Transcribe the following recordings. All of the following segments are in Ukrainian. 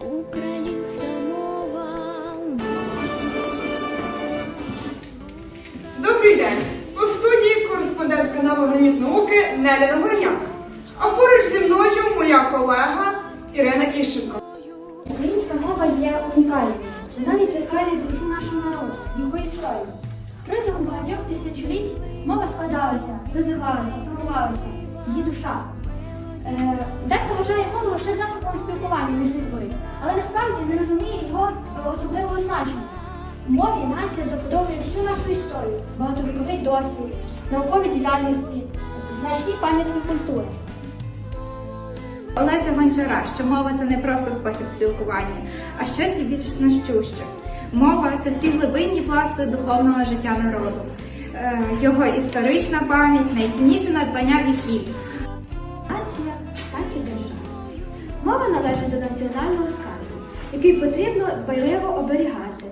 Українська мова. Добрий день! У студії кореспондент каналу Граніт науки Неля Нагорняк. А поруч зі мною моя колега Ірина Іщенко. Українська мова є унікальною. Вона відзеркалює душу нашого народу, його історію. Протягом багатьох тисячоліть мова складалася, розвивалася, формувалася, її душа. Е, дехто вважає мову лише засобом спілкування розуміє його е, особливого значення. Мові нація забудовує всю нашу історію, багатовіковий досвід, наукові діяльності, значні пам'ятки культури. Олеся Гончара, що мова це не просто спосіб спілкування, а щось більш значуще. Мова це всі глибинні пласти духовного життя народу, Е, його історична пам'ять, найцінніше надбання віків. нація, так і держава. Мова належить до національного скарбу, який потрібно дбайливо оберігати.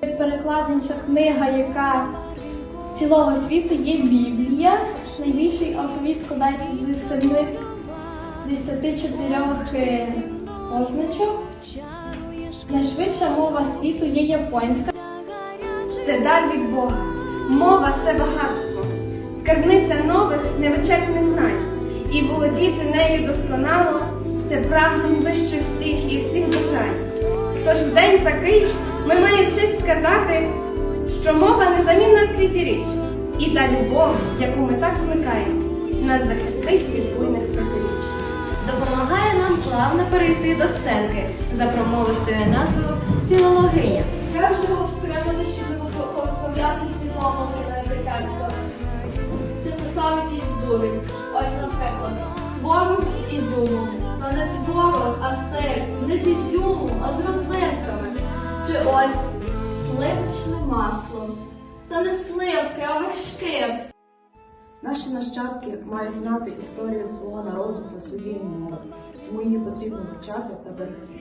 Перекладнича книга, яка цілого світу є Біблія. Найбільший алфавіт складається з 74 е, позначок. Найшвидша мова світу є японська. Це дар від Бога. Мова це багатство, скарбниця нових невичерпних знань. І володіти нею досконало це прагнень вище всіх і всіх день такий ми маємо честь сказати, що мова незамінна в світі річ, і та любов, яку ми так плекаємо, нас захистить від буйних протиріч. Допомагає нам плавно перейти до сценки за промовистою назвою філологиня. Я вже встигати, щоб пов'язати ці помилки на язиках. Це писав якийсь дурень. Ось, наприклад, творог з ізюмом. Та не творог, а сир. Не з ізюмом, а з масло, та не сливки, а вершки. Наші нащадки мають знати історію свого народу та своєї мови, тому її потрібно вивчати та берегти.